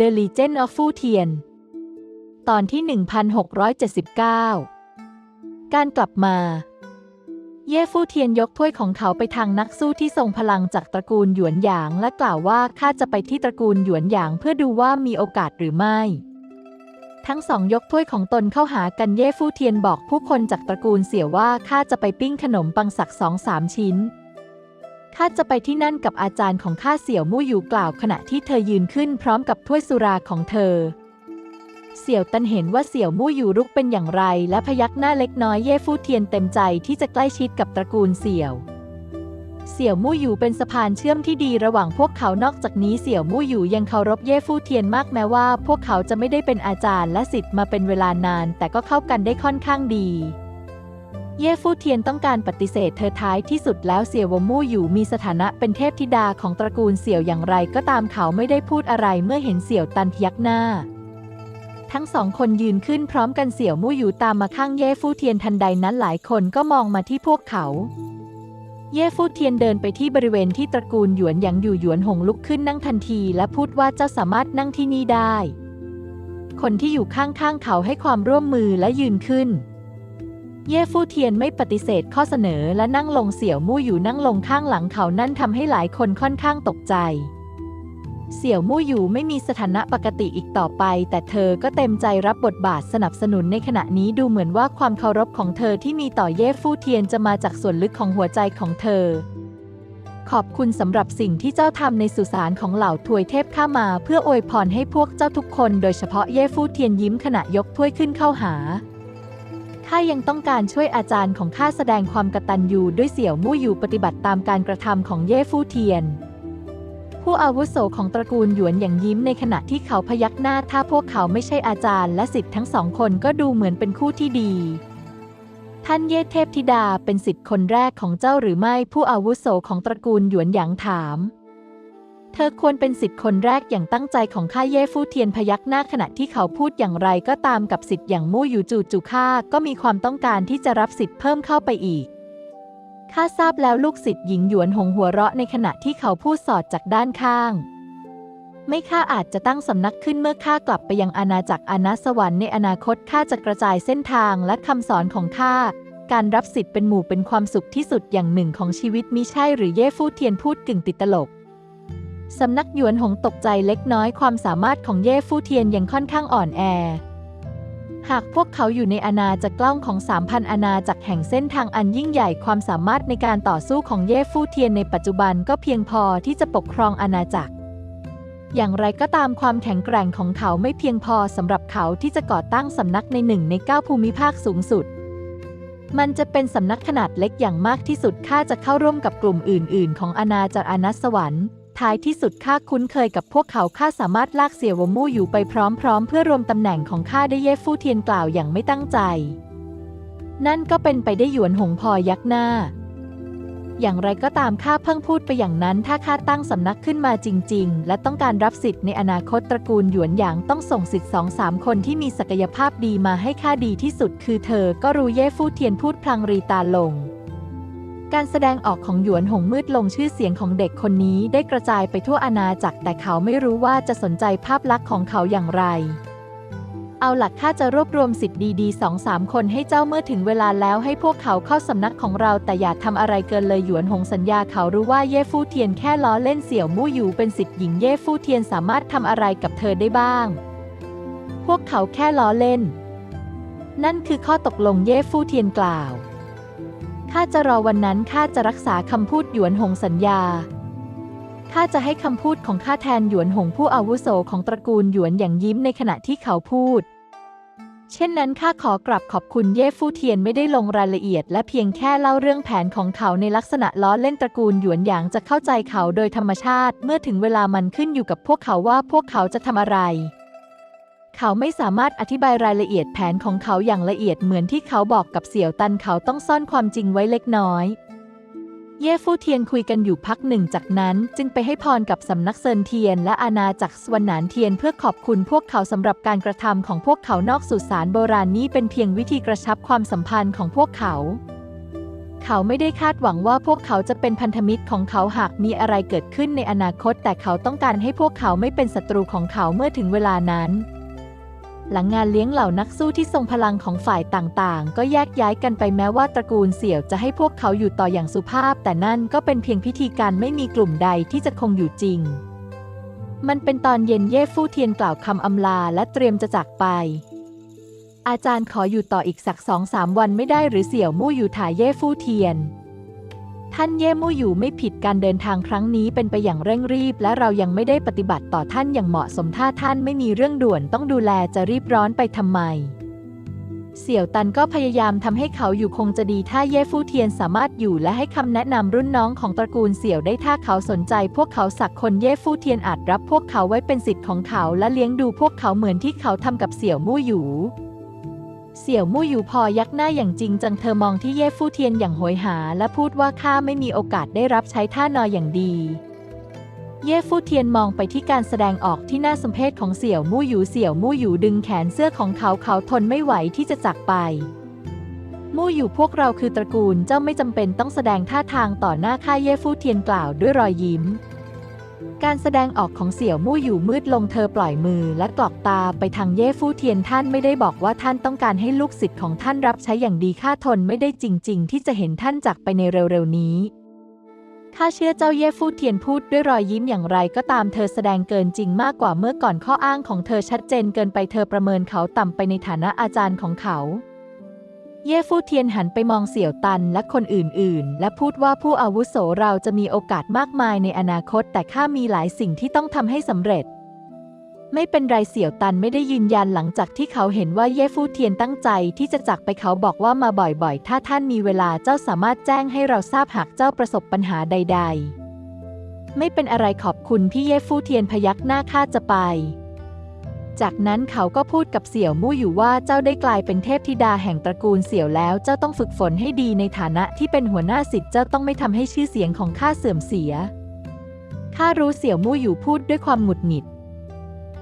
The Legend of Fu Tian ตอนที่ 1679 การกลับมา เย่ฟู่เทียนยกถ้วยของเขาไปทางนักสู้ที่ทรงพลังจากตระกูลหยวนหยางและกล่าวว่าข้าจะไปที่ตระกูลหยวนหยางเพื่อดูว่ามีโอกาสหรือไม่ ทั้งสองยกถ้วยของตนเข้าหากันเย่ฟู่เทียนบอกผู้คนจากตระกูลเสี่ยวว่าข้าจะไปปิ้งขนมปังสักสองสามชิ้น ข้าจะไปที่นั่นกับอาจารย์ของข้าเสี่ยวมู่อยู่กล่าวขณะที่เธอยืนขึ้นพร้อมกับถ้วยสุราของเธอ เสี่ยวตันเห็นว่าเสี่ยวมู่อยู่รุกเป็นอย่างไร และพยักหน้าเล็กน้อยเย่ฟู่เทียนเต็มใจที่จะใกล้ชิดกับตระกูลเสี่ยว เสี่ยวมู่อยู่เป็นสะพานเชื่อมที่ดีระหว่างพวกเขานอกจากนี้เสี่ยวมู่อยู่ยังเคารพเย่ฟู่เทียนมากแม้ว่า พวกเขาจะไม่ได้เป็นอาจารย์และศิษย์มาเป็นเวลานาน แต่ก็เข้ากันได้ค่อนข้างดี เย่ฟู่เทียนต้องการปฏิเสธเธอท้ายที่สุดแล้วเสี่ยววมู่อยู่มีสถานะเป็นเทพธิดาของตระกูลเสี่ยวอย่างไรก็ตามเขาไม่ได้พูดอะไรเมื่อเห็นเสี่ยวตันยักหน้า ทั้งสองคนยืนขึ้นพร้อมกันเสี่ยวมู่อยู่ตามมาข้างเย่ฟู่เทียนทันใดนั้นหลายคนก็มองมาที่พวกเขา เย่ฟู่เทียนเดินไปที่บริเวณที่ตระกูลหยวนหยางอยู่หยวนหงลุกขึ้นนั่งทันทีและพูดว่าเจ้าสามารถนั่งที่นี่ได้ คนที่อยู่ข้างๆเขาให้ความร่วมมือและยืนขึ้น เย่ฟู่เทียนไม่ปฏิเสธข้อเสนอและนั่งลงเสี่ยวมู่อยู่นั่งลงข้างหลังเขานั่นทำให้หลายคนค่อนข้างตกใจ เสี่ยวมู่อยู่ไม่มีสถานะปกติอีกต่อไป แต่เธอก็เต็มใจรับบทบาทสนับสนุนในขณะนี้ดูเหมือนว่าความเคารพของเธอที่มีต่อเย่ฟู่เทียนจะมาจากส่วนลึกของหัวใจของเธอ ขอบคุณสำหรับสิ่งที่เจ้าทำในสุสานของเหล่าทวยเทพข้ามา เพื่ออวยพรให้พวกเจ้าทุกคน โดยเฉพาะเย่ฟู่เทียนยิ้มขณะยกถ้วยขึ้นเข้าหา ข้ายังต้องการช่วยอาจารย์ของข้าแสดงความกตัญญูด้วยเสี่ยวมู่อยู่ปฏิบัติตามการกระทำของเย่ฟู่เทียน ผู้อาวุโสของตระกูลหยวนอย่างยิ้มในขณะที่เขาพยักหน้าถ้าพวกเขาไม่ใช่อาจารย์และสิทธิ์ทั้งสองคนก็ดูเหมือนเป็นคู่ที่ดี ท่านเย่เทพธิดาเป็นสิทธิ์คนแรกของเจ้าหรือไม่ผู้อาวุโสของตระกูลหยวนหยางถาม เธอควรเป็นสิทธิ์คนแรกอย่างตั้งใจของข้าเย่ฟู่เทียนพยักหน้าขณะที่เขาพูดอย่างไรก็ตามกับสิทธิ์อย่างมู่อยู่จูจูข้าก็มีความต้องการที่จะรับสิทธิ์เพิ่มเข้าไปอีกข้าทราบแล้วลูกศิษย์หญิงหยวนหงหัวเราะในขณะที่เขาพูดสอดจากด้านข้าง ไม่ข้าอาจจะตั้งสำนักขึ้นเมื่อข้ากลับไปยังอาณาจักรอาณาสวรรค์ในอนาคตข้าจะกระจายเส้นทางและคำสอนของข้าการรับสิทธิ์เป็นหมู่เป็นความสุขที่สุดอย่างหนึ่งของชีวิตมิใช่หรือเย่ฟู่เทียนพูดกึ่งติดตลก สำนักหยวนหงตกใจเล็กน้อยความสามารถของเย่ฟู่เทียนยังค่อนข้างอ่อนแอ หากพวกเขาอยู่ในอาณาจักรกล้องของ3,000อาณาจักรแห่งเส้นทางอันยิ่งใหญ่ความสามารถในการต่อสู้ของเย่ฟู่เทียนในปัจจุบันก็เพียงพอที่จะปกครองอาณาจักร อย่างไรก็ตามความแข็งแกร่งของเขาไม่เพียงพอสำหรับเขาที่จะก่อตั้งสำนักในหนึ่งในเก้าภูมิภาคสูงสุดมันจะเป็นสำนักขนาดเล็กอย่างมากที่สุดข้าจะเข้าร่วมกับกลุ่มอื่น ๆ ของอาณาจักรอาณาสวรรค์ ท้ายที่สุดข้าคุ้นเคยกับพวกเขาข้าสามารถลากเสี่ยววมู่อยู่ไปพร้อมๆ เพื่อรวมตำแหน่งของข้าได้เย่ฟู่เทียนกล่าวอย่างไม่ตั้งใจ นั่นก็เป็นไปได้หยวนหงพอยักหน้า อย่างไรก็ตามข้าเพิ่งพูดไปอย่างนั้น ถ้าข้าตั้งสำนักขึ้นมาจริง ๆ และต้องการรับสิทธิ์ในอนาคตตระกูลหยวนหยางต้องส่งสิทธิ์สองสามคนที่มีศักยภาพดีมาให้ข้าดีที่สุด คือเธอก็รู้เย่ฟู่เทียนพูดพลางรีตาลง การแสดงออกของหยวนหงมืดลงชื่อเสียงของเด็กคนนี้ได้กระจายไปทั่วอาณาจักรแต่เขาไม่รู้ว่าจะสนใจภาพลักษณ์ของเขาอย่างไร เอาหลักข้าจะรวบรวมสิทธิ์ดีๆสองสามคนให้เจ้าเมื่อถึงเวลาแล้วให้พวกเขาเข้าสำนักของเราแต่อย่าทำอะไรเกินเลยหยวนหงสัญญาเขารู้ว่าเย่ฟู่เทียนแค่ล้อเล่นเสี่ยวมู่อยู่เป็นสิทธิ์หญิงเย่ฟู่เทียนสามารถทำอะไรกับเธอได้บ้าง พวกเขาแค่ล้อเล่น นั่นคือข้อตกลงเย่ฟู่เทียนกล่าว ข้าจะรอวันนั้นข้าจะรักษาคำพูดหยวนหงสัญญา ข้าจะให้คำพูดของข้าแทนหยวนหงผู้อาวุโสของตระกูลหยวนอย่างยิ้มในขณะที่เขาพูด เช่นนั้นข้าขอกลับขอบคุณเย่ฟู่เทียนไม่ได้ลงรายละเอียด และเพียงแค่เล่าเรื่องแผนของเขาในลักษณะล้อเล่นตระกูลหยวนหยางจะเข้าใจเขาโดยธรรมชาติ เมื่อถึงเวลามันขึ้นอยู่กับพวกเขาว่าพวกเขาจะทำอะไร เขาไม่สามารถอธิบายรายละเอียดแผนของเขาอย่างละเอียดเหมือนที่เขาบอกกับเสี่ยวตันเขาต้องซ่อนความจริงไว้เล็กน้อย เย่ฟู่เทียนคุยกันอยู่พักหนึ่งจากนั้นจึงไปให้พรกับสำนักเซินเทียนและอาณาจักรสวนหนานเทียนเพื่อขอบคุณพวกเขาสำหรับการกระทำของพวกเขานอกสุสานโบราณนี้เป็นเพียงวิธีกระชับความสัมพันธ์ของพวกเขาเขาไม่ได้คาดหวังว่าพวกเขาจะเป็นพันธมิตรของเขาหากมีอะไรเกิดขึ้นในอนาคต แต่เขาต้องการให้พวกเขาไม่เป็นศัตรูของเขาเมื่อถึงเวลานั้น หลังงานเลี้ยงเหล่านักสู้ที่ทรงพลังของฝ่ายต่างๆ ก็แยกย้ายกันไปแม้ว่าตระกูลเสี่ยวจะให้พวกเขาอยู่ต่ออย่างสุภาพ แต่นั่นก็เป็นเพียงพิธีการไม่มีกลุ่มใดที่จะคงอยู่จริง มันเป็นตอนเย็นเย่ฟู่เทียนกล่าวคำอำลาและเตรียมจะจากไป อาจารย์ขออยู่ต่ออีกสักสองสามวันไม่ได้หรือเสี่ยวมู่อยู่ถ่ายเย่ฟู่เทียน ท่านเย่มู่อยู่ไม่ผิดการเดินทางครั้งนี้เป็นไปอย่างเร่งรีบ และเรายังไม่ได้ปฏิบัติต่อท่านอย่างเหมาะสมถ้าท่านไม่มีเรื่องด่วนต้องดูแลจะรีบร้อนไปทำไม เสี่ยวตันก็พยายามทำให้เขาอยู่คงจะดีถ้าเย่ฟู่เทียนสามารถอยู่และให้คำแนะนำรุ่นน้องของตระกูลเสี่ยวได้ถ้าเขาสนใจ พวกเขาสักคนเย่ฟู่เทียนอาจรับพวกเขาไว้เป็นสิทธิ์ของเขาและเลี้ยงดูพวกเขาเหมือนที่เขาทำกับเสี่ยวมู่อยู่ เสี่ยวมู่อยู่พอยักหน้าอย่างจริงจังเธอมองที่เย่ฟู่เทียนอย่างโหยหา และพูดว่าข้าไม่มีโอกาสได้รับใช้ท่านออย่างดี เย่ฟู่เทียนมองไปที่การแสดงออกที่น่าสมเพชของเสี่ยวมู่อยู่เสี่ยวมู่อยู่ดึงแขนเสื้อของเขาเขาทนไม่ไหวที่จะจากไป มู่อยู่พวกเราคือตระกูลเจ้าไม่จำเป็นต้องแสดงท่าทางต่อหน้าข้าเย่ฟู่เทียนกล่าวด้วยรอยยิ้ม การแสดงออกของเสี่ยวมู่อยู่มืดลงเธอปล่อยมือและกรอกตาไปทางเย่ฟู่เทียนท่านไม่ได้บอกว่าท่านต้องการให้ลูกศิษย์ของท่านรับใช้อย่างดีข้าทนไม่ได้จริง ๆ ที่จะเห็นท่านจากไปในเร็วๆนี้ข้าเชื่อเจ้าเย่ฟู่เทียนพูดด้วยรอยยิ้มอย่างไรก็ตามเธอแสดงเกินจริงมากกว่าเมื่อก่อนข้ออ้างของเธอชัดเจนเกินไปเธอประเมินเขาต่ำไปในฐานะอาจารย์ของเขา เย่ฟู่เทียนหันไปมองเสี่ยวตันและคนอื่นๆ และพูดว่าผู้อาวุโสเราจะมีโอกาสมากมายในอนาคต แต่ข้ามีหลายสิ่งที่ต้องทำให้สำเร็จ ไม่เป็นไรเสี่ยวตันไม่ได้ยืนยันหลังจากที่เขาเห็นว่าเย่ฟู่เทียนตั้งใจที่จะจากไปเขาบอกว่ามาบ่อยๆ ถ้าท่านมีเวลาเจ้าสามารถแจ้งให้เราทราบหากเจ้าประสบปัญหาใด ๆ ไม่เป็นอะไรขอบคุณพี่เย่ฟู่เทียนพยักหน้าข้าจะไป จากนั้นเขาก็พูดกับเสี่ยวมู่อยู่ว่าเจ้าได้กลายเป็นเทพธิดาแห่งตระกูลเสี่ยวแล้วเจ้าต้องฝึกฝนให้ดีในฐานะที่เป็นหัวหน้าสิทธิ์เจ้าต้องไม่ทำให้ชื่อเสียงของข้าเสื่อมเสียข้ารู้เสี่ยวมู่อยู่พูดด้วยความหงุดหงิด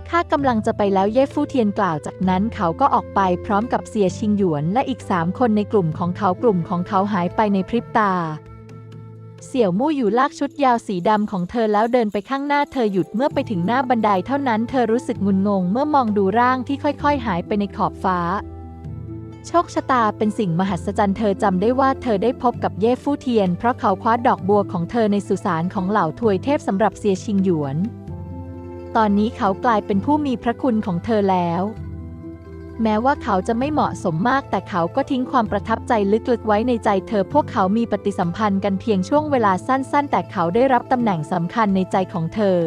ข้ากำลังจะไปแล้วเย่ฟู่เทียนกล่าวจากนั้นเขาก็ออกไปพร้อมกับเสียชิงหยวนและอีกสามคนในกลุ่มของเขากลุ่มของเขาหายไปในพริบตา เสี่ยวมู่อยู่ลากชุดยาวสีดำของเธอแล้วเดินไปข้างหน้าเธอหยุดเมื่อไปถึงหน้าบันไดเท่านั้นเธอรู้สึกงุนงงเมื่อมองดูร่างที่ค่อยๆ หายไปในขอบฟ้า โชคชะตาเป็นสิ่งมหัศจรรย์เธอจำได้ว่าเธอได้พบกับเย่ฟู่เทียน เพราะเขาคว้าดอกบัวของเธอในสุสานของเหล่าทวยเทพสำหรับเสียชิงหยวน ตอนนี้เขากลายเป็นผู้มีพระคุณของเธอแล้ว แม้ว่าเขาจะไม่เหมาะสมมาก แต่เขาก็ทิ้งความประทับใจลึกๆไว้ในใจเธอพวกเขามีปฏิสัมพันธ์กันเพียงช่วงเวลาสั้นๆ แต่เขาได้รับตำแหน่งสำคัญในใจของเธอ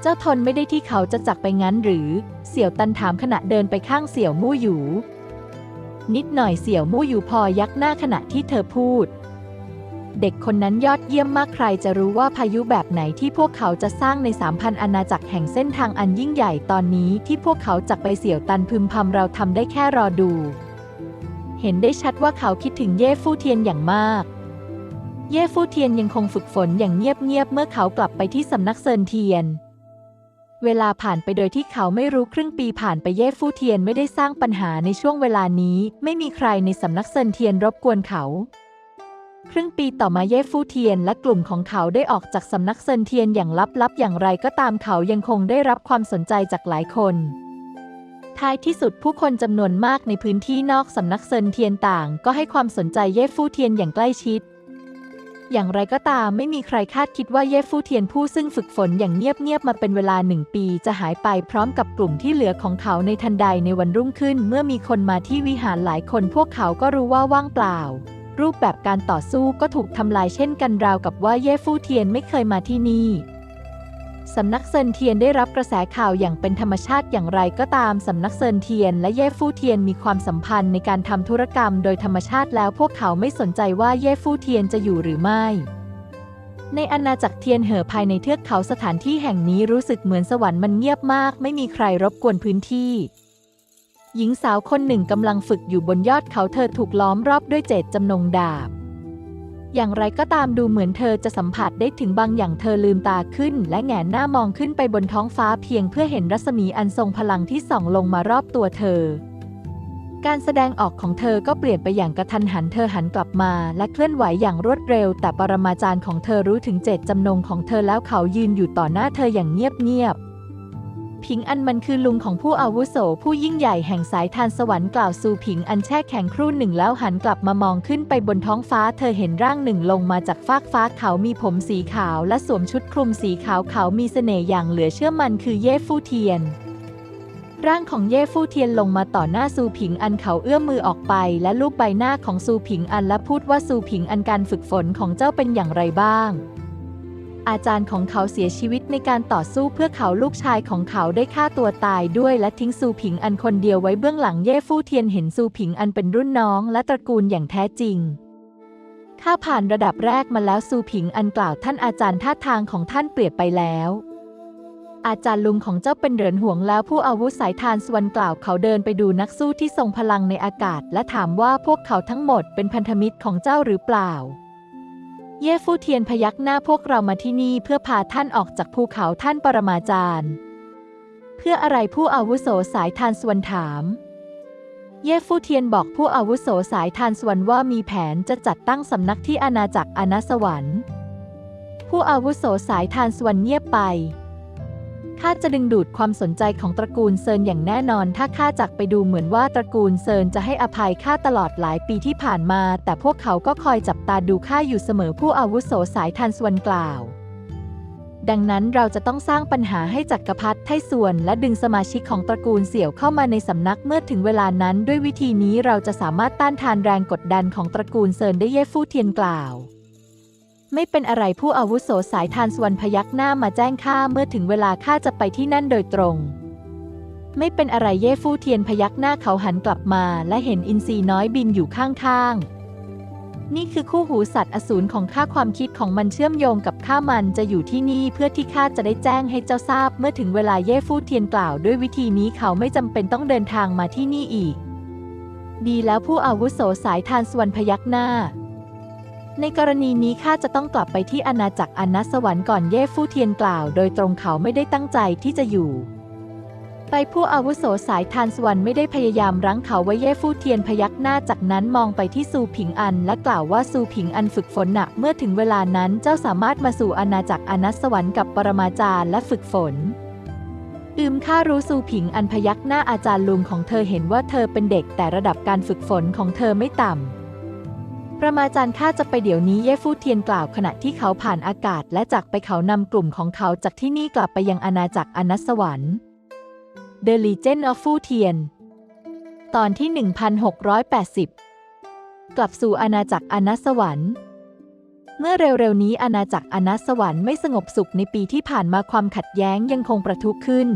เจ้าทนไม่ได้ที่เขาจะจากไปงั้นหรือ เสี่ยวตันถามขณะเดินไปข้างเสี่ยวมู่อยู่นิดหน่อยเสี่ยวมู่อยู่พอยักหน้าขณะที่เธอพูด เด็กคนนั้นยอดเยี่ยมมากใครจะรู้ว่าพายุแบบไหนที่พวกเขาจะสร้างใน 3,000 อาณาจักรแห่งเส้นทางอันยิ่งใหญ่ตอนนี้ที่พวกเขาจักไปเสี่ยวตันพึมพำเราทำได้แค่รอดู เห็นได้ชัดว่าเขาคิดถึงเย่ฟู่เทียนอย่างมาก เย่ฟู่เทียนยังคงฝึกฝนอย่างเงียบๆเมื่อเขากลับไปที่สำนักเซินเทียน เวลาผ่านไปโดยที่เขาไม่รู้ครึ่งปีผ่านไปเย่ฟู่เทียนไม่ได้สร้างปัญหาในช่วงเวลานี้ ไม่มีใครในสำนักเซินเทียนรบกวนเขา ครึ่งปีต่อมาเย่ฟู่เทียนและกลุ่มของเขาได้ออกจากสำนักเซินเทียนอย่างลับๆ อย่างไรก็ตามเขายังคงได้รับความสนใจจากหลายคน ท้ายที่สุดผู้คนจำนวนมากในพื้นที่นอกสำนักเซินเทียนต่าง ก็ให้ความสนใจเย่ฟู่เทียนอย่างใกล้ชิด อย่างไรก็ตามไม่มีใครคาดคิดว่าเย่ฟู่เทียนผู้ซึ่งฝึกฝนอย่างเงียบๆมาเป็นเวลาหนึ่งปีจะหายไปพร้อมกับกลุ่มที่เหลือของเขาในทันใดในวันรุ่งขึ้น เมื่อมีคนมาที่วิหารหลายคนพวกเขาก็รู้ว่าว่างเปล่า รูปแบบการต่อสู้ก็ถูกทำลายเช่นกันราวกับว่าเย่ฟู่เทียนไม่เคยมาที่นี่สำนักเซินเทียนได้รับกระแสข่าวอย่างเป็นธรรมชาติอย่างไรก็ตาม สำนักเซินเทียนและเย่ฟู่เทียนมีความสัมพันธ์ในการทำธุรกรรมโดยธรรมชาติแล้วพวกเขาไม่สนใจว่าเย่ฟู่เทียนจะอยู่หรือไม่ ในอาณาจักรเทียนเหอภายในเทือกเขาสถานที่แห่งนี้รู้สึกเหมือนสวรรค์มันเงียบมาก ไม่มีใครรบกวนพื้นที่ หญิงสาวคนหนึ่งกำลังฝึกอยู่บนยอดเขาเธอถูกล้อมรอบด้วยเจตจำนงดาบ อย่างไรก็ตามดูเหมือนเธอจะสัมผัสได้ถึงบางอย่างเธอลืมตาขึ้น และแหงนหน้ามองขึ้นไปบนท้องฟ้าเพียงเพื่อเห็นรัศมีอันทรงพลังที่ส่องลงมารอบตัวเธอ การแสดงออกของเธอก็เปลี่ยนไปอย่างกระทันหันเธอหันกลับมา และเคลื่อนไหวอย่างรวดเร็ว แต่ปรมาจารย์ของเธอรู้ถึงเจตจำนงของเธอแล้วเขายืนอยู่ต่อหน้าเธออย่างเงียบๆ ผิงอันมันคือลุงของผู้อาวุโสผู้ยิ่งใหญ่แห่งสายทานสวรรค์กล่าวสู่ผิงอันแช่แข็งครู่หนึ่งแล้วหันกลับมามองขึ้นไปบนท้องฟ้าเธอเห็นร่างหนึ่งลงมาจากฟากฟ้าเขามีผมสีขาวและสวมชุดคลุมสีขาวเขามีเสน่ห์อย่างเหลือเชื่อมันคือเย่ฟู่เทียน ร่างของเย่ฟู่เทียนลงมาต่อหน้าซูผิงอันเขาเอื้อมมือออกไป และลูบใบหน้าของซูผิงอันและพูดว่าซูผิงอันการฝึกฝนของเจ้าเป็นอย่างไรบ้าง อาจารย์ของเขาเสียชีวิตในการต่อสู้เพื่อเขาลูกชายของเขาได้ฆ่าตัวตายด้วยและทิ้งซูผิงอันคนเดียวไว้เบื้องหลังเย่ฟู่เทียนเห็นซูผิงอันเป็นรุ่นน้องและตระกูลอย่างแท้จริงข้าผ่านระดับแรกมาแล้วซูผิงอันกล่าวท่านอาจารย์ท่าทางของท่านเปลี่ยนไปแล้วอาจารย์ลุงของเจ้าเป็นเหรินห่วงแล้วผู้อาวุธสายทานสวนกล่าวเขาเดินไปดูนักสู้ที่ทรงพลังในอากาศ และถามว่าพวกเขาทั้งหมดเป็นพันธมิตรของเจ้าหรือเปล่า เย่ฟู่เทียนพยักหน้าพวกเรามาที่นี่เพื่อพาท่านออกจากภูเขาท่านปรมาจารย์ เพื่ออะไรผู้อาวุโสสายทานสวนถาม เย่ฟู่เทียนบอกผู้อาวุโสสายทานสวนว่ามีแผนจะจัดตั้งสำนักที่อาณาจักรอนาสวรรค์ ผู้อาวุโสสายทานสวนเงียบไป ข้าจะดึงดูดความสนใจของตระกูลเซินอย่างแน่นอน ถ้าข้าจักไปดูเหมือนว่าตระกูลเซินจะให้อภัยข้าตลอดหลายปีที่ผ่านมา แต่พวกเขาก็คอยจับตาดูข้าอยู่เสมอผู้อาวุโสสายทานสวนกล่าว ดังนั้นเราจะต้องสร้างปัญหาให้จักรพรรดิไทส่วน และดึงสมาชิกของตระกูลเสี่ยวเข้ามาในสำนักเมื่อถึงเวลานั้น ด้วยวิธีนี้เราจะสามารถต้านทานแรงกดดันของตระกูลเซินได้เย่ฟู่เทียนกล่าว ไม่เป็นอะไรผู้อาวุโสสายทานสวรรพยักหน้ามาแจ้งข้าเมื่อถึงเวลาข้าจะไปที่นั่นโดยตรง ไม่เป็นอะไรเย่ฟู่เทียนพยักหน้าเขาหันกลับมา และเห็นอินทรีน้อยบินอยู่ข้างๆ นี่คือคู่หูสัตว์อสูรของข้าความคิดของมันเชื่อมโยงกับข้ามันจะอยู่ที่นี่เพื่อที่ข้าจะได้แจ้งให้เจ้าทราบ เมื่อถึงเวลาเย่ฟู่เทียนกล่าวด้วยวิธีนี้เขาไม่จำเป็นต้องเดินทางมาที่นี่อีก ดีแล้วผู้อาวุโสสายทานสวรรพยักหน้า ในกรณีนี้ข้าจะต้องกลับไปที่อาณาจักรอนัสวรรค์ก่อนเย่ฟู่เทียนกล่าว โดยตรงเขาไม่ได้ตั้งใจที่จะอยู่ ไปผู้อาวุโสสายทานสวรรค์ไม่ได้พยายามรั้งเขาไว้เย่ฟู่เทียนพยักหน้าจากนั้นมองไปที่ซูผิงอัน และกล่าวว่าซูผิงอันฝึกฝนหนักเมื่อถึงเวลานั้นเจ้าสามารถมาสู่อาณาจักรอนัสวรรค์กับปรมาจารย์และฝึกฝนอืมข้ารู้ซูผิงอันพยักหน้าอาจารย์ลุงของเธอเห็นว่าเธอเป็นเด็กแต่ระดับการฝึกฝนของเธอไม่ต่ำ ประมาจารย์ข้าจะไปเดี๋ยวนี้เย่ฟู่เทียนกล่าวขณะที่เขาผ่านอากาศ และจากไปเขานำกลุ่มของเขาจากที่นี่กลับไปยังอาณาจักรอนัสวรรค์ The Legend of ฟู่เทียน ตอนที่ 1680 กลับสู่อาณาจักรอนัสวรรค์ เมื่อเร็วๆนี้อาณาจักรอนัสวรรค์ไม่สงบสุขในปีที่ผ่านมาความขัดแย้งยังคงประทุขึ้น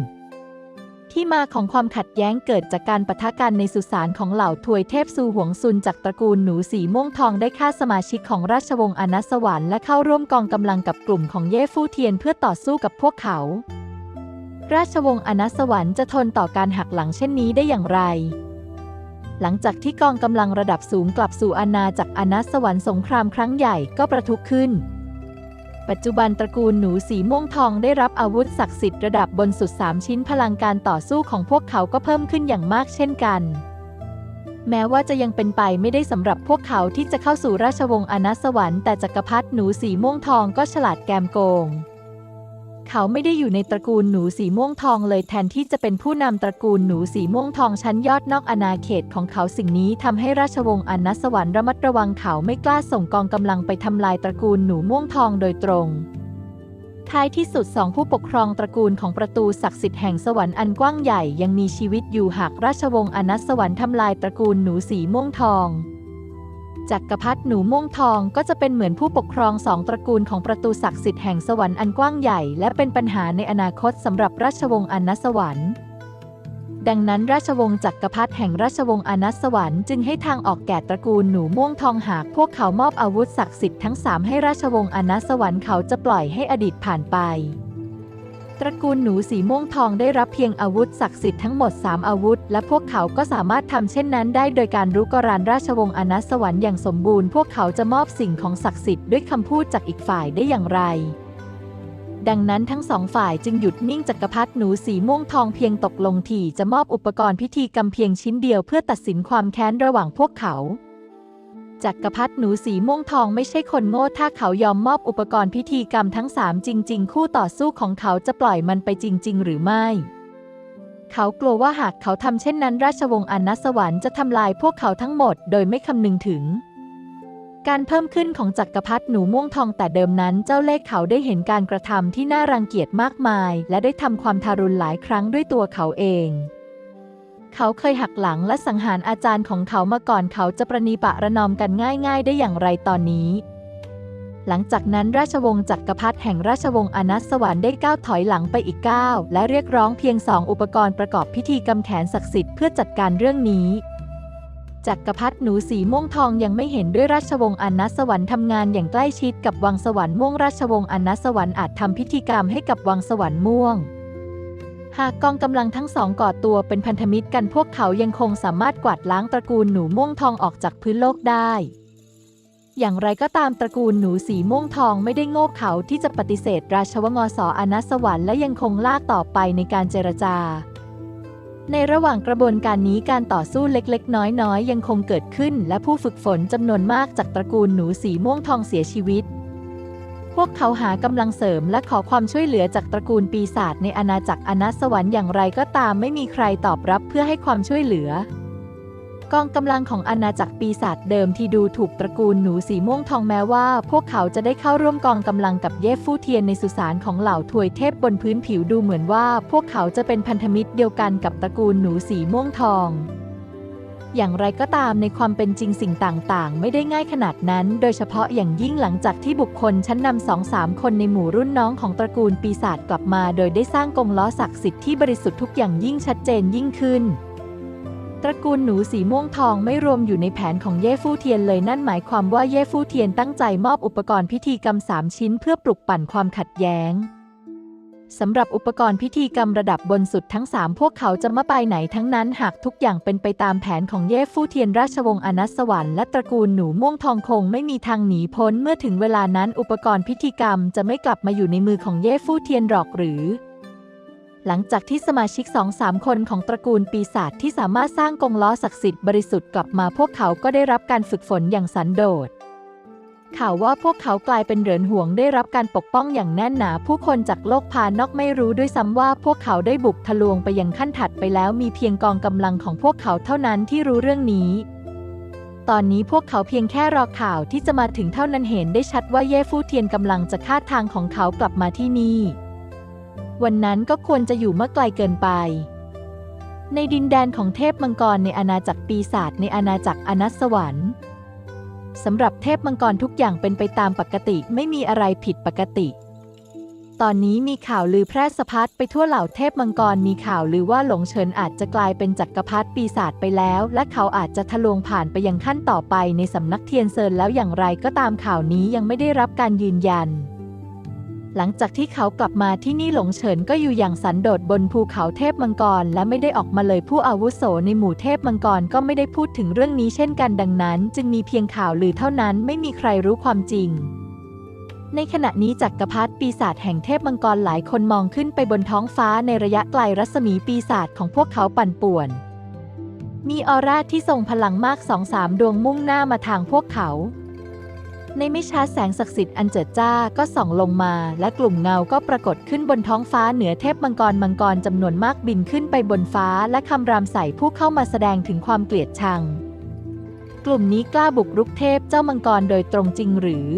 ที่มาของความขัดแย้งเกิดจากการปะทะกันในสุสานของเหล่าทวยเทพซูหวงซุนจากตระกูลหนูสีม่วงทองได้ฆ่าสมาชิกของราชวงศ์อนัสวรรค์และเข้าร่วมกองกำลังกับกลุ่มของเย่ฟู่เทียนเพื่อต่อสู้กับพวกเขา ราชวงศ์อนัสวรรค์จะทนต่อการหักหลังเช่นนี้ได้อย่างไร หลังจากที่กองกำลังระดับสูงกลับสู่อาณาจักรอนัสวรรค์สงครามครั้งใหญ่ก็ประทุขึ้น ปัจจุบันตระกูลหนูสีม่วงทองได้รับอาวุธศักดิ์สิทธิ์ระดับบนสุด 3 ชิ้นพลังการต่อสู้ของพวกเขาก็เพิ่มขึ้นอย่างมากเช่นกัน แม้ว่าจะยังเป็นไปไม่ได้สำหรับพวกเขาที่จะเข้าสู่ราชวงศ์อนัสวรรค์แต่จักรพรรดิหนูสีม่วงทองก็ฉลาดแกมโกง เขาไม่ได้อยู่ในตระกูลหนูสีม่วงทองเลยแทนที่จะเป็นผู้นำตระกูลหนูสีม่วงทองชั้นยอดนอกอาณาเขตของเขาสิ่งนี้ทำให้ราชวงศ์อนัสวรรค์ระมัดระวังเขาไม่กล้าส่งกองกำลังไปทำลายตระกูลหนูม่วงทองโดยตรงท้ายที่สุดสองผู้ปกครองตระกูลของประตูศักดิ์สิทธิ์แห่งสวรรค์อันกว้างใหญ่ยังมีชีวิตอยู่หากราชวงศ์อนัสวรรค์ทำลายตระกูลหนูสีม่วงทอง จักรพรรดิหนูม่วงทองก็จะเป็นเหมือนผู้ปกครองสองตระกูลของประตูศักดิ์สิทธิ์แห่งสวรรค์อันกว้างใหญ่ และเป็นปัญหาในอนาคตสำหรับราชวงศ์อนัสวรรค์ ดังนั้นราชวงศ์จักรพรรดิแห่งราชวงศ์อนัสวรรค์จึงให้ทางออกแก่ตระกูลหนูม่วงทองหากพวกเขามอบอาวุธศักดิ์สิทธิ์ทั้งสามให้ราชวงศ์อนัสสวรรค์เขาจะปล่อยให้อดีตผ่านไป ตระกูลหนูสีม่วงทองได้รับเพียงอาวุธศักดิ์สิทธิ์ทั้งหมด 3 อาวุธ และพวกเขาก็สามารถทำเช่นนั้นได้โดยการรู้กรานราชวงศ์อนัสสวรรค์อย่างสมบูรณ์พวกเขาจะมอบสิ่งของศักดิ์สิทธิ์ด้วยคำพูดจากอีกฝ่ายได้อย่างไร ดังนั้นทั้งสองฝ่ายจึงหยุดนิ่งจักรพรรดิหนูสีม่วงทองเพียงตกลงที่จะมอบอุปกรณ์พิธีกรรมเพียงชิ้นเดียวเพื่อตัดสินความแค้นระหว่างพวกเขา จักรพรรดิหนูสีม่วงทองไม่ใช่คนโง่ถ้าเขายอมมอบอุปกรณ์พิธีกรรมทั้งสามจริง ๆ คู่ต่อสู้ของเขาจะปล่อยมันไปจริง ๆ หรือไม่ เขากลัวว่าหากเขาทำเช่นนั้นราชวงศ์อนัสวรรค์จะทำลายพวกเขาทั้งหมดโดยไม่คำนึงถึง การเพิ่มขึ้นของจักรพรรดิหนูม่วงทองแต่เดิมนั้นเจ้าเล่ห์เขาได้เห็นการกระทำที่น่ารังเกียจมากมาย และได้ทำความทารุณหลายครั้งด้วยตัวเขาเอง เขาเคยหักหลังและสังหารอาจารย์ของเขามาก่อนเขาจะประนีปะระนอมกันง่าย ๆ ได้อย่างไรตอนนี้ หลังจากนั้นราชวงศ์จักรพรรดิแห่งราชวงศ์อนัสสวรรค์ได้ก้าวถอยหลังไปอีกก้าวและเรียกร้องเพียงสองอุปกรณ์ประกอบพิธีกรรมแขนศักดิ์สิทธิ์เพื่อจัดการเรื่องนี้จักรพรรดิหนูสีม่วงทองยังไม่เห็นด้วยราชวงศ์อนัสวรรค์ทำงานอย่างใกล้ชิดกับวังสวรรค์ม่วงราชวงศ์อนัสสวรรค์อาจทำพิธีกรรมให้กับวังสวรรค์ม่วง หากกองกำลังทั้งสองก่อตัวเป็นพันธมิตรกันพวกเขายังคงสามารถกวาดล้างตระกูลหนูม่วงทองออกจากพื้นโลกได้ อย่างไรก็ตามตระกูลหนูสีม่วงทองไม่ได้โง่เขาที่จะปฏิเสธราชวงศ์อสอนัสวรรค์และยังคงลากต่อไปในการเจรจา ในระหว่างกระบวนการนี้การต่อสู้เล็กๆ น้อยๆ ยังคงเกิดขึ้น และผู้ฝึกฝนจำนวนมากจากตระกูลหนูสีม่วงทองเสียชีวิต พวกเขาหากำลังเสริมและขอความช่วยเหลือจากตระกูลปีศาจในอาณาจักรอนัสวรรค์อย่างไรก็ตามไม่มีใครตอบรับเพื่อให้ความช่วยเหลือกองกำลังของอาณาจักรปีศาจเดิมที่ดูถูกตระกูลหนูสีม่วงทองแม้ว่า พวกเขาจะได้เข้าร่วมกองกำลังกับเยฟฟูเทียนในสุสานของเหล่าทวยเทพบนพื้นผิวดูเหมือนว่า พวกเขาจะเป็นพันธมิตรเดียวกันกับตระกูลหนูสีม่วงทอง อย่างไรก็ตามในความเป็นจริงสิ่งต่างๆ ไม่ได้ง่ายขนาดนั้น โดยเฉพาะอย่างยิ่งหลังจากที่บุคคลชั้นนำสองสามคนในหมู่รุ่นน้องของตระกูลปีศาจกลับมา โดยได้สร้างกงล้อศักดิ์สิทธิ์ที่บริสุทธิ์ทุกอย่างยิ่งชัดเจนยิ่งขึ้น ตระกูลหนูสีม่วงทองไม่รวมอยู่ในแผนของเย่ฟู่เทียนเลยนั่นหมายความว่าเย่ฟู่เทียนตั้งใจมอบอุปกรณ์พิธีกรรมสามชิ้น เพื่อปลุกปั่นความขัดแย้ง สำหรับอุปกรณ์พิธีกรรมระดับบนสุดทั้งสามพวกเขาจะไม่ไปไหนทั้งนั้นหากทุกอย่างเป็นไปตามแผนของเย่ฟู่เทียนราชวงศ์อนัสสวรรค์และตระกูลหนูม่วงทองคงไม่มีทางหนีพ้นเมื่อถึงเวลานั้นอุปกรณ์พิธีกรรมจะไม่กลับมาอยู่ในมือของเย่ฟู่เทียนหรอกหรือ หลังจากที่สมาชิกสองสามคนของตระกูลปีศาจที่สามารถสร้างกงล้อศักดิ์สิทธิ์บริสุทธิ์กลับมาพวกเขาก็ได้รับการฝึกฝนอย่างสันโดษ ข่าวว่าพวกเขากลายเป็นเหรินห่วงได้รับการปกป้องอย่างแน่นหนา ผู้คนจากโลกภายนอกไม่รู้ด้วยซ้ำว่าพวกเขาได้บุกทะลวงไปยังขั้นถัดไปแล้วมีเพียงกองกำลังของพวกเขาเท่านั้นที่รู้เรื่องนี้ ตอนนี้พวกเขาเพียงแค่รอข่าวที่จะมาถึงเท่านั้นเห็นได้ชัดว่าเย่ฟู่เทียนกำลังจะคาดทางของเขากลับมาที่นี่ วันนั้นก็ควรจะอยู่เมื่อไกลเกินไปในดินแดนของเทพมังกรในอาณาจักรปีศาจในอาณาจักรอนัสสวรรค์ สำหรับเทพมังกรทุกอย่างเป็นไปตามปกติไม่มีอะไรผิดปกติ ตอนนี้มีข่าวลือแพร่สะพัดไปทั่วเหล่าเทพมังกรมีข่าวลือว่าหลงเฉินอาจจะกลายเป็นจักรพรรดิปีศาจไปแล้ว และเขาอาจจะทะลวงผ่านไปยังขั้นต่อไปในสำนักเทียนเซินแล้วอย่างไรก็ตามข่าวนี้ยังไม่ได้รับการยืนยัน หลังจากที่เขากลับมาที่นี่หลงเฉินก็อยู่อย่างสันโดษบนภูเขาเทพมังกร และไม่ได้ออกมาเลยผู้อาวุโสในหมู่เทพมังกรก็ไม่ได้พูดถึงเรื่องนี้เช่นกันดังนั้น จึงมีเพียงข่าวลือเท่านั้นไม่มีใครรู้ความจริง ในขณะนี้จักรพรรดิปีศาจแห่งเทพมังกรหลายคนมองขึ้นไปบนท้องฟ้าในระยะไกลรัศมีปีศาจของพวกเขาปั่นป่วน มีออร่าที่ทรงพลังมากสองสามดวงมุ่งหน้ามาทางพวกเขา ในไม่ช้าแสงศักดิ์สิทธิ์อันเจิดจ้าก็ส่องลงมา และกลุ่มเงาก็ปรากฏขึ้นบนท้องฟ้าเหนือเทพมังกรมังกรจำนวนมากบินขึ้นไปบนฟ้า และคำรามใส่ผู้เข้ามาแสดงถึงความเกลียดชัง กลุ่มนี้กล้าบุกรุกเทพเจ้ามังกรโดยตรงจริงหรือ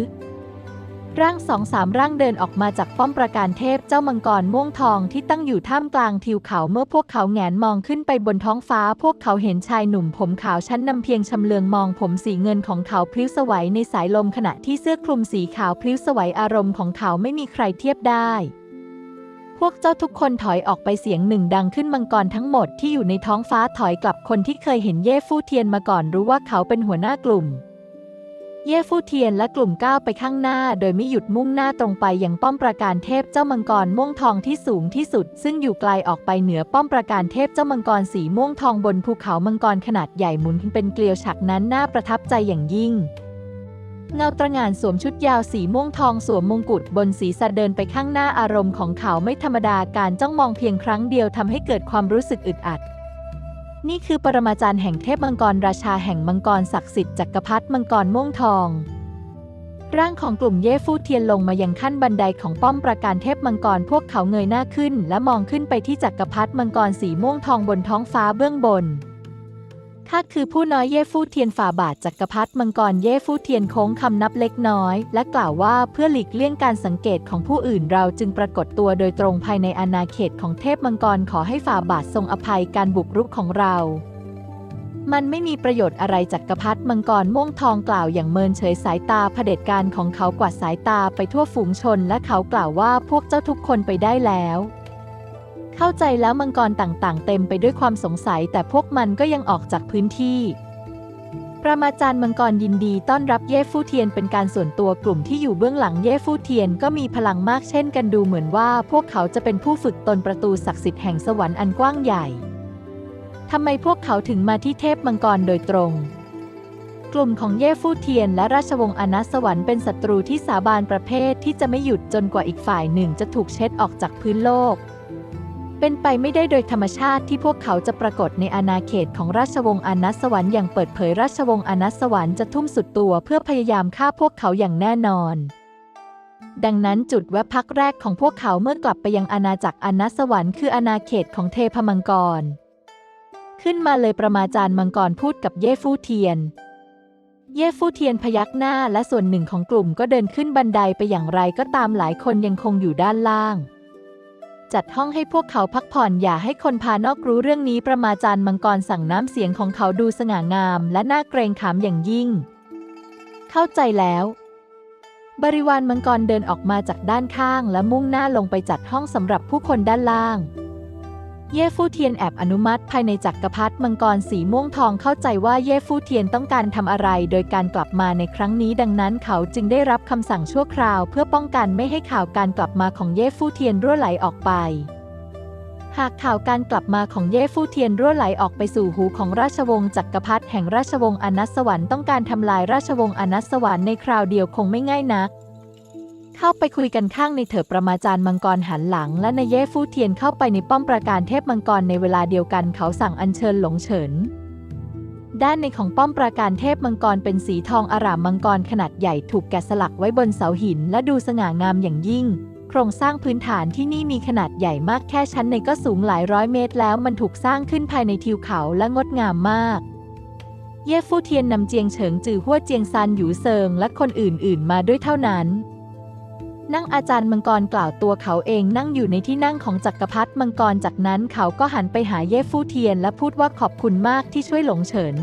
ร่างสองสามร่างเดินออกมาจากป้อมประการเทพเจ้ามังกรม่วงทองที่ตั้งอยู่ท่ามกลางทิวเขาเมื่อพวกเขาแงนมองขึ้นไปบนท้องฟ้า พวกเขาเห็นชายหนุ่มผมขาวชั้นนำเพียงชำเลืองมองผมสีเงินของเขาพลิ้วสวัยในสายลมขณะที่เสื้อคลุมสีขาวพลิ้วสวัยอารมณ์ของเขาไม่มีใครเทียบได้พวกเจ้าทุกคนถอยออกไปเสียงหนึ่งดังขึ้นมังกรทั้งหมดที่อยู่ในท้องฟ้าถอยกลับคนที่เคยเห็นเย่ฟู่เทียนมาก่อนรู้ว่าเขาเป็นหัวหน้ากลุ่ม เย่ฟู่เทียนและกลุ่มก้าวไปข้างหน้า โดยไม่หยุดมุ่งหน้าตรงไปยังป้อมปราการเทพเจ้ามังกรม่วงทองที่สูงที่สุด ซึ่งอยู่ไกลออกไปเหนือป้อมปราการเทพเจ้ามังกรสีม่วงทองบนภูเขามังกรขนาดใหญ่หมุนเป็นเกลียวฉากนั้นน่าประทับใจอย่างยิ่งเงาตระงานสวมชุดยาวสีม่วงทองสวมมงกุฎบนศีรษะเดินไปข้างหน้าอารมณ์ของเขาไม่ธรรมดาการจ้องมองเพียงครั้งเดียวทำให้เกิดความรู้สึกอึดอัด นี่คือปรมาจารย์แห่งเทพมังกรราชาแห่งมังกรศักดิ์สิทธิ์จักรพรรดิมังกรม่วงทอง ร่างของกลุ่มเย่ฟูเทียนลงมายังขั้นบันไดของป้อมปราการเทพมังกรพวกเขาเงยหน้าขึ้น และมองขึ้นไปที่จักรพรรดิมังกรสีม่วงทองบนท้องฟ้าเบื้องบน ข้าคือผู้น้อยเย่ฟู่เทียนฝ่าบาทจักรพรรดิมังกรเย่ฟู่เทียนโค้งคำนับเล็กน้อย และกล่าวว่าเพื่อหลีกเลี่ยงการสังเกตของผู้อื่นเราจึงปรากฏตัวโดยตรงภายในอาณาเขตของเทพมังกรขอให้ฝ่าบาททรงอภัยการบุกรุกของเรา มันไม่มีประโยชน์อะไรจักรพรรดิมังกรม่วงทองกล่าวอย่างเมินเฉยสายตาเผด็จการของเขากวาดสายตาไปทั่วฝูงชน และเขากล่าวว่าพวกเจ้าทุกคนไปได้แล้ว เข้าใจแล้วมังกรต่างๆ เต็มไปด้วยความสงสัยแต่พวกมันก็ยังออกจากพื้นที่ประมาจารย์มังกรยินดีต้อนรับเย่ฟู่เทียนเป็นการส่วนตัวกลุ่มที่อยู่เบื้องหลังเย่ฟู่เทียนก็มีพลังมากเช่นกันดูเหมือนว่าพวกเขาจะเป็นผู้ฝึกตนประตูศักดิ์สิทธิ์แห่งสวรรค์อันกว้างใหญ่ ทำไมพวกเขาถึงมาที่เทพมังกรโดยตรง กลุ่มของเย่ฟู่เทียนและราชวงศ์อนัสวรรค์เป็นศัตรูที่สาบานประเภทที่จะไม่หยุดจนกว่าอีกฝ่ายหนึ่งจะถูกเช็ดออกจากพื้นโลก เป็นไปไม่ได้โดยธรรมชาติที่พวกเขาจะปรากฏในอาณาเขตของราชวงศ์อนัสวรรค์อย่างเปิดเผยราชวงศ์อนัสวรรค์จะทุ่มสุดตัวเพื่อพยายามฆ่าพวกเขาอย่างแน่นอน ดังนั้นจุดแวะพักแรกของพวกเขาเมื่อกลับไปยังอาณาจักรอนัสสวรรค์คืออาณาเขตของเทพมังกร ขึ้นมาเลยประมาจารย์มังกรพูดกับเย่ฟู่เทียน เย่ฟู่เทียนพยักหน้าและส่วนหนึ่งของกลุ่มก็เดินขึ้นบันไดไปอย่างไรก็ตามหลายคนยังคงอยู่ด้านล่าง จัดห้องให้พวกเขาพักผ่อนอย่าให้คนภายนอกรู้เรื่องนี้ประมาจารย์มังกรสั่งน้ำเสียงของเขาดูสง่างาม และน่าเกรงขามอย่างยิ่ง เข้าใจแล้ว บริวารมังกรเดินออกมาจากด้านข้าง และมุ่งหน้าลงไปจัดห้องสำหรับผู้คนด้านล่าง เย่ฟู่เทียนแอบอนุมัติภายในจักรพรรดิมังกรสีม่วงทองเข้าใจว่าเย่ฟู่เทียนต้องการทำอะไร โดยการกลับมาในครั้งนี้ ดังนั้นเขาจึงได้รับคำสั่งชั่วคราว เพื่อป้องกันไม่ให้ข่าวการกลับมาของเย่ฟู่เทียนรั่วไหลออกไป หากข่าวการกลับมาของเย่ฟู่เทียนรั่วไหลออกไปสู่หูของราชวงศ์จักรพรรดิแห่งราชวงศ์อนัสสวรรค์ต้องการทำลายราชวงศ์อนัสสวรรค์ในคราวเดียวคงไม่ง่ายนัก เข้าไปคุยกันข้างในเถอประมาจารย์มังกรหันหลัง และนายเย่ฟู่เทียนเข้าไปในป้อมปราการเทพมังกรในเวลาเดียวกันเขาสั่งอัญเชิญหลงเฉิน ด้านในของป้อมปราการเทพมังกรเป็นสีทองอารามมังกรขนาดใหญ่ถูกแกะสลักไว้บนเสาหิน และดูสง่างามอย่างยิ่ง โครงสร้างพื้นฐานที่นี่มีขนาดใหญ่มากแค่ชั้นในก็สูงหลายร้อยเมตรแล้วมันถูกสร้างขึ้นภายในทิวเขาและงดงามมากเย่ฟู่เทียนนำเจียงเฉิงจือหัวเจียงซานหยูเซิงและคนอื่นๆ มาด้วยเท่านั้น นั่งอาจารย์มังกรกล่าวตัวเขาเองนั่งอยู่ในที่นั่งของจักรพรรดิมังกรจากนั้นเขาก็หันไปหาเย่ฟู่เทียนและพูดว่าขอบคุณมากที่ช่วยหลงเฉิน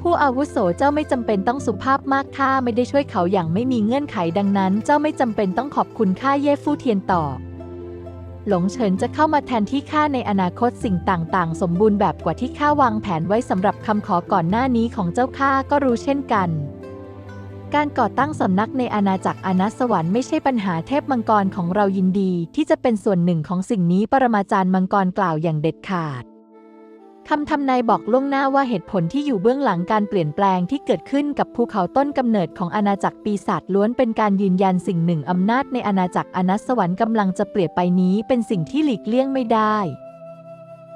ผู้อาวุโสเจ้าไม่จำเป็นต้องสุภาพมากข้าไม่ได้ช่วยเขาอย่างไม่มีเงื่อนไขดังนั้น เจ้าไม่จำเป็นต้องขอบคุณข้าเย่ฟู่เทียนต่อ หลงเฉินจะเข้ามาแทนที่ข้าในอนาคตสิ่งต่าง ๆ สมบูรณ์แบบกว่าที่ข้าวางแผนไว้สำหรับคำขอก่อนหน้านี้ของเจ้าข้าก็รู้เช่นกัน การก่อตั้งสำนักในอาณาจักรอนัสสวรรค์ไม่ใช่ปัญหาเทพมังกรของเรายินดี ที่จะเป็นส่วนหนึ่งของสิ่งนี้ปรมาจารย์มังกรกล่าวอย่างเด็ดขาดคำทำนายบอกล่วงหน้าว่าเหตุผลที่อยู่เบื้องหลังการเปลี่ยนแปลงที่เกิดขึ้นกับภูเขาต้นกำเนิดของอาณาจักรปีศาจล้วนเป็นการยืนยันสิ่งหนึ่งอำนาจในอาณาจักรอนัสวรรค์กำลังจะเปลี่ยนไปนี้เป็นสิ่งที่หลีกเลี่ยงไม่ได้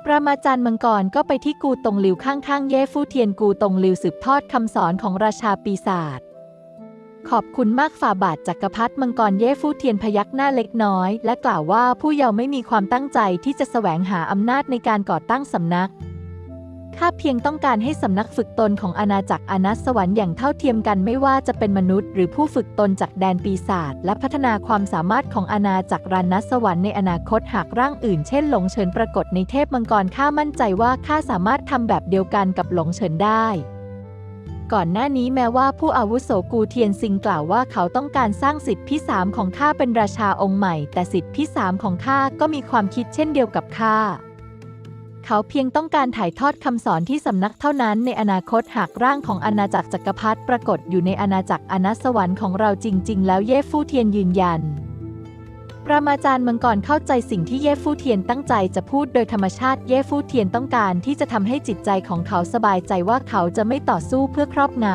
ปรามาจารย์มังกรก็ไปที่กูตงหลิวข้างๆ เย่ฟู่เทียนกูตงหลิวสืบทอดคำสอนของราชาปีศาจ ขอบคุณมากฝ่าบาทจักรพรรดิมังกรเย่ฟู่เทียนพยักหน้าเล็กน้อย และกล่าวว่าผู้เยาว์ไม่มีความตั้งใจที่จะแสวงหาอำนาจในการก่อตั้งสำนัก ข้าเพียงต้องการให้สำนักฝึกตนของอาณาจักรอนัสสวรรค์อย่างเท่าเทียมกันไม่ว่าจะเป็นมนุษย์ หรือผู้ฝึกตนจากแดนปีศาจและพัฒนาความสามารถของอาณาจักรรานัสสวรรค์ในอนาคตหากร่างอื่นเช่นหลงเฉินปรากฏในเทพมังกรข้ามั่นใจว่าข้าสามารถทำแบบเดียวกันกับหลงเฉินได้ ก่อนหน้านี้แม้ว่าผู้อาวุโสกูเทียนซิงกล่าวว่าเขาต้องการสร้างสิทธิพิสามของข้าเป็นราชาองค์ใหม่ แต่สิทธิพิสามของข้าก็มีความคิดเช่นเดียวกับข้าเขาเพียงต้องการถ่ายทอดคำสอนที่สำนักเท่านั้นในอนาคตหากร่างของอาณาจักรจักรพรรดิปรากฏอยู่ในอาณาจักรอนัสสวรรค์ของเราจริง ๆ แล้วเย่ฟู่เทียนยืนยัน ปรามาจารย์มังกรเข้าใจสิ่งที่เย่ฟู่เทียนตั้งใจจะพูดโดยธรรมชาติเย่ฟู่เทียนต้องการที่จะทำให้จิตใจของเขาสบายใจว่าเขาจะไม่ต่อสู้เพื่อครอบง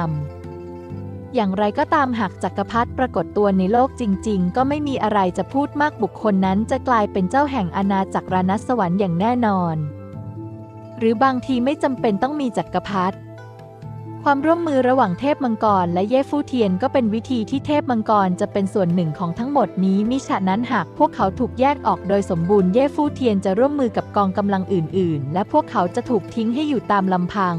ำ อย่างไรก็ตามหากจักรพรรดิปรากฏตัวในโลกจริง ๆ ก็ไม่มีอะไรจะพูดมากบุคคลนั้นจะกลายเป็นเจ้าแห่งอาณาจักรนัสวรรค์อย่างแน่นอน หรือบางทีไม่จำเป็นต้องมีจักรพรรดิ ความร่วมมือระหว่างเทพมังกรและเย่ฟู่เทียนก็เป็นวิธีที่เทพมังกรจะเป็นส่วนหนึ่งของทั้งหมดนี้มิฉะนั้นหากพวกเขาถูกแยกออกโดยสมบูรณ์เย่ฟู่เทียนจะร่วมมือกับกองกำลังอื่น ๆ และพวกเขาจะถูกทิ้งให้อยู่ตามลำพัง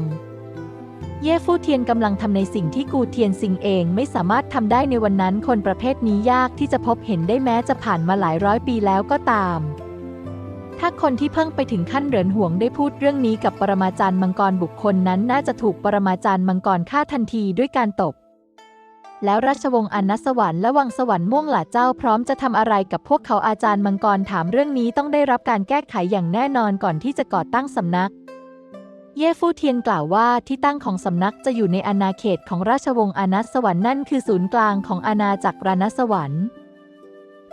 เย่ฟู่เทียนกำลังทำในสิ่งที่กูเทียนซิงเองไม่สามารถทำได้ในวันนั้นคนประเภทนี้ยากที่จะพบเห็นได้แม้จะผ่านมาหลายร้อยปีแล้วก็ตาม ถ้าคนที่เพิ่งไปถึงขั้นเหรินห่วงได้พูดเรื่องนี้กับปรมาจารย์มังกรบุคคลนั้นน่าจะถูกปรมาจารย์มังกรฆ่าทันทีด้วยการตบ แล้วราชวงศ์อนัสวรรค์และวังสวรรค์ม่วงหล่าเจ้าพร้อมจะทำอะไรกับพวกเขาอาจารย์มังกรถามเรื่องนี้ต้องได้รับการแก้ไขอย่างแน่นอนก่อนที่จะก่อตั้งสำนัก เย่ฟู่เทียนกล่าวว่าที่ตั้งของสำนักจะอยู่ในอาณาเขตของราชวงศ์อนัสวรรค์นั่นคือศูนย์กลางของอาณาจักรรานัสวรรค์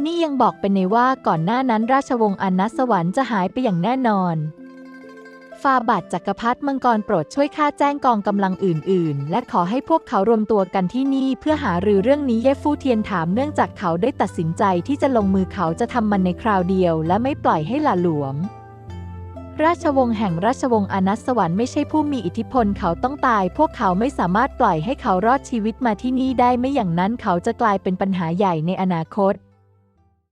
นี่ยังบอกเป็นในว่าก่อนหน้านั้นราชวงศ์อนัสวรรค์จะหายไปอย่างแน่นอนฟาบาทจักรพรรดิมังกรโปรดช่วยข้าแจ้งกองกำลังอื่น ๆ และขอให้พวกเขารวมตัวกันที่นี่ เพื่อหารือเรื่องนี้เย่ฟู่เทียนถามเนื่องจากเขาได้ตัดสินใจที่จะลงมือเขาจะทำมันในคราวเดียว และไม่ปล่อยให้หล่าหลวม ราชวงศ์แห่งราชวงศ์อนัสวรรค์ไม่ใช่ผู้มีอิทธิพลเขาต้องตาย พวกเขาไม่สามารถปล่อยให้เขารอดชีวิตมาที่นี่ได้ไม่อย่างนั้นเขาจะกลายเป็นปัญหาใหญ่ในอนาคต